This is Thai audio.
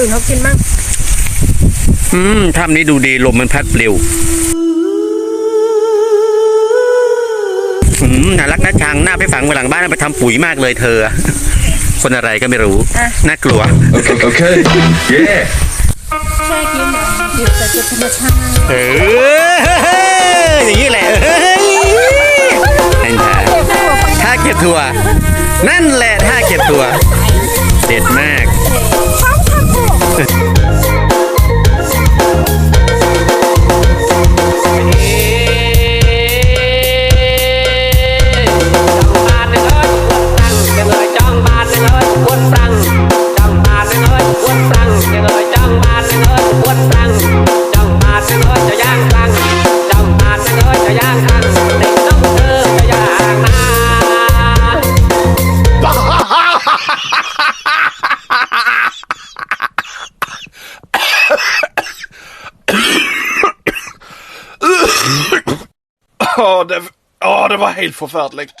อื่นเขากินมั่งอืมถ้ำนี้ดูดีลมมันพัดปลิวอืมน่ารักน่าชังหน้าไปฝังไว้หลังบ้านไปทำปุ๋ยมากเลยเธอ คนอะไรก็ไม่รู้น่ากลัว Okay. okay. Yeah. แช่กินอยู่แต่จุดธรรมชาติเอออย่างนี้แหละเอ้ยนั่นค่ะถ้าเก็บถั่วนั่นแหละถ้าเก็บถั่วเด็ดมาก บ Ja, det, oh, det var helt förfärligt!